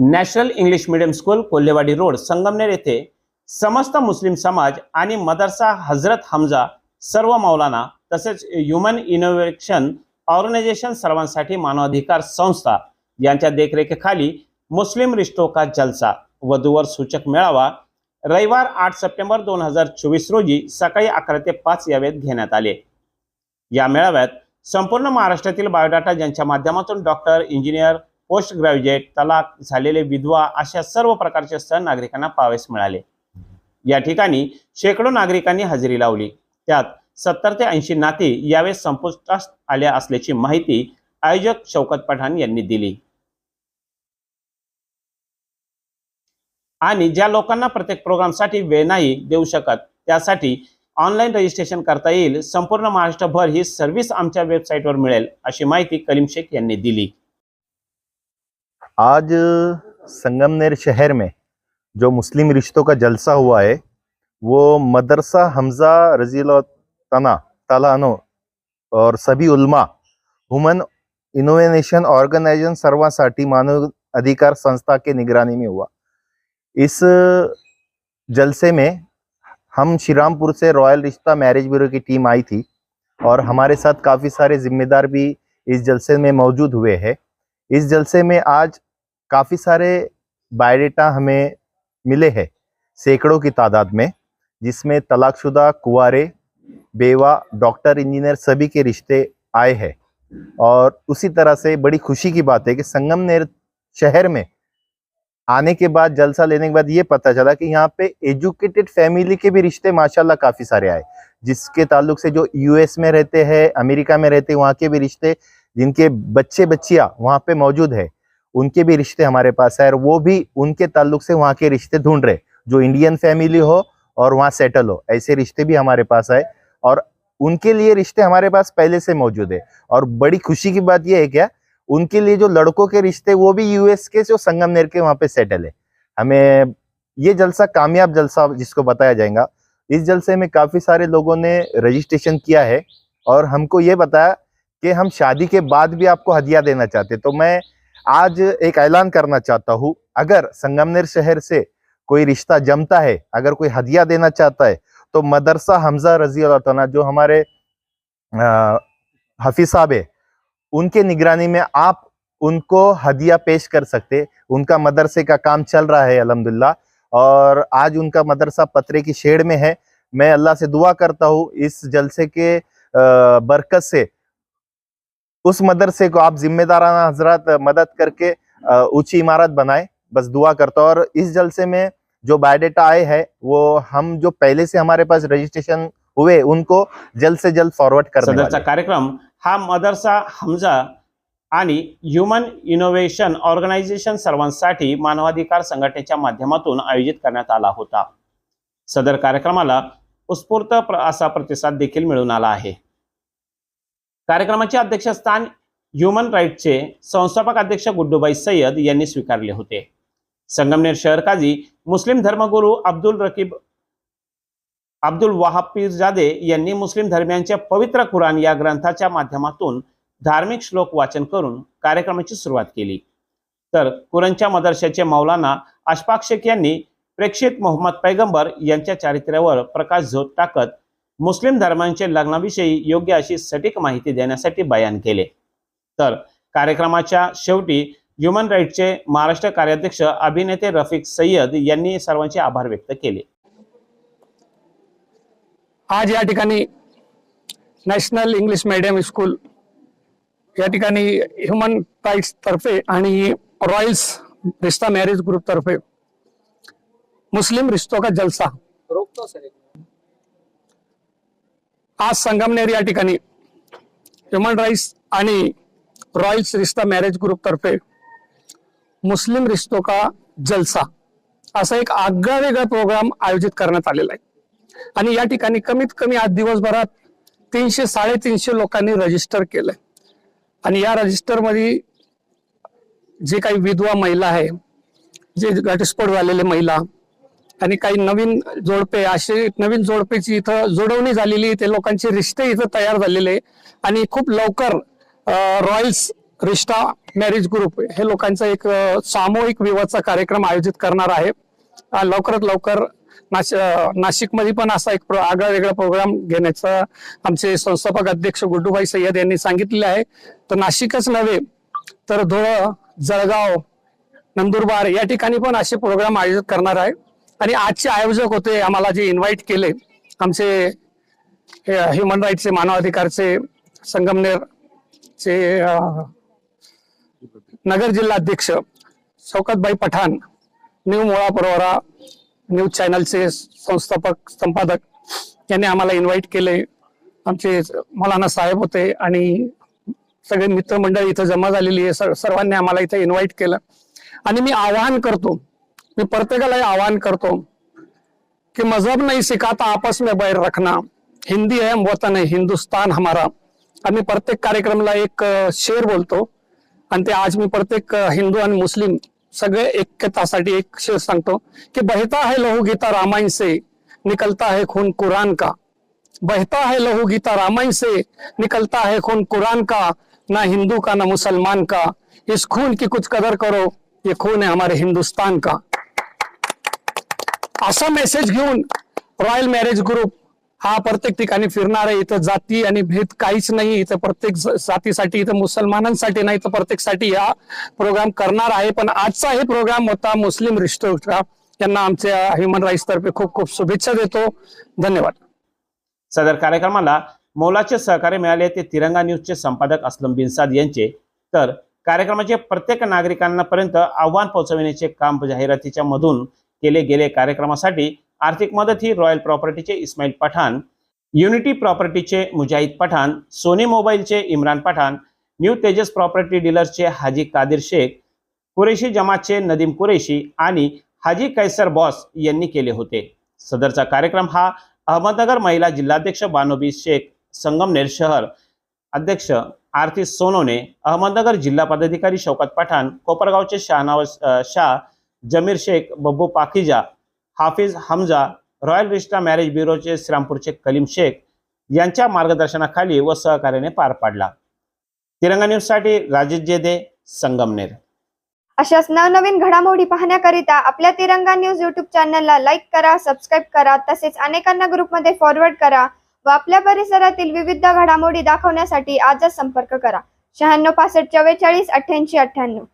National English medium school Kolhewadi road Sangamner येथे समस्त मुस्लिम समाज आणि मदरसा हजरत हमजा सर्व मौलाना तसेच ह्युमन इनोव्हेशन ऑर्गनायझेशन सर्वांसाठी मानवाधिकार संस्था यांच्या देखरेखीखाली मुस्लिम रिश्तो का जलसा वधूवर सूचक मेळावा रविवार आठ सप्टेंबर दोन हजार चोवीस रोजी सकाळी अकरा ते पाच यावेत घेण्यात आले. या मेळाव्यात संपूर्ण महाराष्ट्रातील बायोडाटा ज्यांच्या माध्यमातून डॉक्टर इंजिनियर पोस्ट ग्रॅज्युएट तलाक झालेले विधवा अशा सर्व प्रकारचे सण नागरिकांना पावेस मिळाले. या ठिकाणी शेकडो नागरिकांनी हजेरी लावली. त्यात सत्तर ते ऐंशी नाती यावेळेस संपुष्टात आल्या असल्याची माहिती आयोजक शौकत पठाण यांनी दिली. आणि ज्या लोकांना प्रत्येक प्रोग्रामसाठी वेळ नाही देऊ शकत त्यासाठी ऑनलाईन रजिस्ट्रेशन करता येईल. संपूर्ण महाराष्ट्रभर ही सर्व्हिस आमच्या वेबसाईटवर मिळेल अशी माहिती कलीम शेख यांनी दिली. आज संगमनेर शहर में जो मुस्लिम रिश्तों का जलसा हुआ है, वो मदरसा हमजा रज़ी तना तलानो और सभी उल्मा, हुमन इनोवेशन ऑर्गेनाइजेशन सर्वासाठी मानव अधिकार संस्था के निगरानी में हुआ। इस जलसे में हम श्रीरामपुर से रॉयल रिश्ता मैरिज ब्यूरो की टीम आई थी और हमारे साथ काफ़ी सारे जिम्मेदार भी इस जलसे में मौजूद हुए हैं। इस जलसे में आज काफ़ी सारे बायोडेटा हमें मिले हैं सैकड़ों की तादाद में, जिसमें तलाकशुदा कुंवारे बेवा, डॉक्टर, इंजीनियर सभी के रिश्ते आए हैं। और उसी तरह से बड़ी खुशी की बात है कि संगम नेर शहर में आने के बाद, जलसा लेने के बाद ये पता चला कि यहाँ पे एजुकेटेड फैमिली के भी रिश्ते माशाल्लाह काफ़ी सारे आए, जिसके ताल्लुक से जो यूएस में रहते हैं, अमेरिका में रहते हैं, वहाँ के भी रिश्ते जिनके बच्चे बच्चियाँ वहाँ पे मौजूद है, उनके भी रिश्ते हमारे पास है और वो भी उनके ताल्लुक से वहाँ के रिश्ते ढूंढ रहे जो इंडियन फैमिली हो और वहाँ सेटल हो, ऐसे रिश्ते भी हमारे पास आए और उनके लिए रिश्ते हमारे पास पहले से मौजूद है। और बड़ी खुशी की बात यह है क्या, उनके लिए जो लड़कों के रिश्ते वो भी यूएस के जो संगमनेर के वहाँ पे सेटल है। हमें ये जलसा, कामयाब जलसा जिसको बताया जाएगा, इस जलसे में काफ़ी सारे लोगों ने रजिस्ट्रेशन किया है और हमको ये बताया कि हम शादी के बाद भी आपको हदिया देना चाहते। तो मैं आज एक ऐलान करना चाहता हूँ, अगर संगमनेर शहर से कोई रिश्ता जमता है, अगर कोई हदिया देना चाहता है तो मदरसा हमजा रज़ी ताला जो हमारे हफीज साहब है, उनके निगरानी में आप उनको हदिया पेश कर सकते। उनका मदरसे का काम चल रहा है अल्हम्दुलिल्लाह और आज उनका मदरसा पतरे की शेड में है। मैं अल्लाह से दुआ करता हूँ, इस जलसे के बरकत से उस मदरसे को आप जिम्मेदाराना हजरत मदद करके ऊंची इमारत बनाए। बस दुआ करता और इस जलसे में जो बायोडेटा आए हैं वो हम जो पहले से हमारे पास रजिस्ट्रेशन हुए उनको जल्द से जल्द फॉरवर्ड हैं। कार्यक्रम हा मदरसा हमजा आणि ह्युमन इनोव्हेशन ऑर्गनायझेशन सर्वांसाठी मानवाधिकार संघटनेच्या माध्यमातून आयोजित करण्यात आला होता. सदर कार्यक्रमाला उत्स्फूर्त असा प्रतिसाद देखील मिळून आला आहे. कार्यक्रमाचे अध्यक्षस्थान ह्युमन राईटचे संस्थापक अध्यक्ष गुड्डूबाई सय्यद यांनी स्वीकारले होते. संगमनेर शहर काजी मुस्लिम धर्मगुरू अब्दुल रकीब अब्दुल वहाब पीरजादे यांनी मुस्लिम धर्मियांच्या पवित्र कुराण या ग्रंथाच्या माध्यमातून धार्मिक श्लोक वाचन करून कार्यक्रमाची सुरुवात केली. तर कुरणच्या मदरशाचे मौलाना अशफाक शेख यांनी प्रेक्षित मोहम्मद पैगंबर यांच्या चारित्र्यावर प्रकाश झोत टाकत मुस्लिम धर्मांचे लग्नाविषयी योग्य अशी सटीक माहिती देण्यासाठी बयान केले. तर कार्यक्रमाच्या शेवटी ह्युमन राईटचे महाराष्ट्र कार्याध्यक्ष अभिनेते रफिक सय्यद यांनी सर्वांचे आभार व्यक्त केले. आज या ठिकाणी नॅशनल इंग्लिश मीडियम स्कूल या ठिकाणी ह्युमन राईट्स तर्फे आणि रॉयल्स रिश्ता मॅरेज ग्रुप तर्फे मुस्लिम रिश्तों का जलसा? आज संगमनेर या ठिकाणी ह्युमन राईट्स आणि रॉयल्स रिश्ता मॅरेज ग्रुपतर्फे मुस्लिम रिश्तो का जलसा असा एक आगळा वेगळा प्रोग्राम आयोजित करण्यात आलेला आहे. आणि या ठिकाणी कमीत कमी आज दिवसभरात तीनशे साडेतीनशे लोकांनी रजिस्टर केलंय. आणि या रजिस्टरमध्ये जे काही विधवा महिला आहे जे घटस्फोट झालेले महिला आणि काही नवीन जोडपे असे नवीन जोडपेची इथं जोडवणी झालेली ते लोकांचे रिश्ते इथं तयार झालेले आणि खूप लवकर रॉयल्स रिश्ता मॅरेज ग्रुप हे लोकांचा एक सामूहिक विवाहाचा कार्यक्रम आयोजित करणार आहे. लवकरात लवकर नाश नाशिकमध्ये पण असा एक आगळा वेगळा प्रोग्राम घेण्याचा आमचे संस्थापक अध्यक्ष गुड्डूभाई सय्यद यांनी सांगितले आहे. तर नाशिकच नव्हे तर धुळं जळगाव नंदुरबार या ठिकाणी पण असे प्रोग्राम आयोजित करणार आहे. आणि आजचे आयोजक होते आम्हाला जे इन्व्हाइट केले आमचे ह्युमन राईटचे मानवाधिकारचे संगमनेर चे नगर जिल्हाध्यक्ष शौकतबाई पठाण न्यू मोळा परवरा न्यूज चॅनलचे संस्थापक संपादक यांनी आम्हाला इन्व्हाइट केले. आमचे मौलाना साहेब होते आणि सगळे मित्रमंडळी इथं जमा झालेली आहे. सर्वांनी आम्हाला इथे इन्व्हाइट केलं. आणि मी आवाहन करतो मी प्रत्येकाला आवाहन करतो कि मज़हब नहीं सिखाता, आपस में बैर रखना। हिंदी है वतन है, हिंदुस्तान हमारा। आणि प्रत्येक कार्यक्रमाला एक शेर बोलतो। आणि आज मी प्रत्येक हिंदू आणि मुस्लिम सगळे ऐक्यतासाठी एक शेर सांगतो कि बहता है लहू गीता रामायण से, निकलता है खून कुरान का। बहता है लहू गीता रामायण से, निकलता है खून कुरान का, ना हिंदू का, ना मुसलमान का। इस खून की कुछ कदर करो, ये खून है हमारे हिंदुस्तान का। असा मेसेज घेऊन रॉयल मॅरेज ग्रुप हा प्रत्येक ठिकाणी फिरणार आहे. इथं जाती आणि भेद काहीच नाही. इथं प्रत्येक जातीसाठी इथं मुसलमानांसाठी नाही तर प्रत्येकसाठी हा प्रोग्राम करणार आहे. पण आजचा हे प्रोग्राम होता मुस्लिम रिस्टोचा त्यांना आमच्या ह्युमन राईट्स तर्फे खूप खूप शुभेच्छा देतो. धन्यवाद. सदर कार्यक्रमाला मोलाचे सहकार्य मिळाले. ते तिरंगा न्यूजचे संपादक असलम बिनसाद यांचे. तर कार्यक्रमाचे प्रत्येक नागरिकांपर्यंत आव्हान पोहोचविण्याचे काम जाहिरातीच्या मधून केले गेले कार्यक्रमासाठी आर्थिक मदत ही रॉयल प्रॉपर्टीचे इस्माईल पठाण युनिटी प्रॉपर्टीचे मुजाहिद पठाण सोनी मोबाईलचे इम्रान पठाण न्यू तेजस प्रॉपर्टी डीलर्सचे हाजी कादिर शेख कुरेशी जमातचे नदीम कुरेशी आणि हाजी कैसर बॉस यांनी केले होते. सदरचा कार्यक्रम हा अहमदनगर महिला जिल्हाध्यक्ष बानोबी शेख संगमनेर शहर अध्यक्ष आरती सोनोने अहमदनगर जिल्हा पदाधिकारी शौकत पठाण कोपरगावचे शहानवाज शाह जमीर शेख बब्बू पाकिजा हाफिज हमजा रॉयल रिस्टा मॅरेज ब्युरोचे श्रीरामपूरचे कलीम शेख यांच्या मार्गदर्शनाखाली व सहकार्याने पार पाडला. तिरंगा न्यूजसाठी राजेश जेदे संगमनेर अशाच नवनवीन घडामोडी पाहण्याकरिता आपल्या तिरंगा न्यूज युट्यूब चॅनलला लाईक करा सबस्क्राईब करा तसेच अनेकांना ग्रुपमध्ये फॉरवर्ड करा व आपल्या परिसरातील विविध घडामोडी दाखवण्यासाठी आजच संपर्क करा. शहाण्णव पासष्ट चव्वेचाळीस अठ्ठ्याऐंशी अठ्ठ्याण्णव.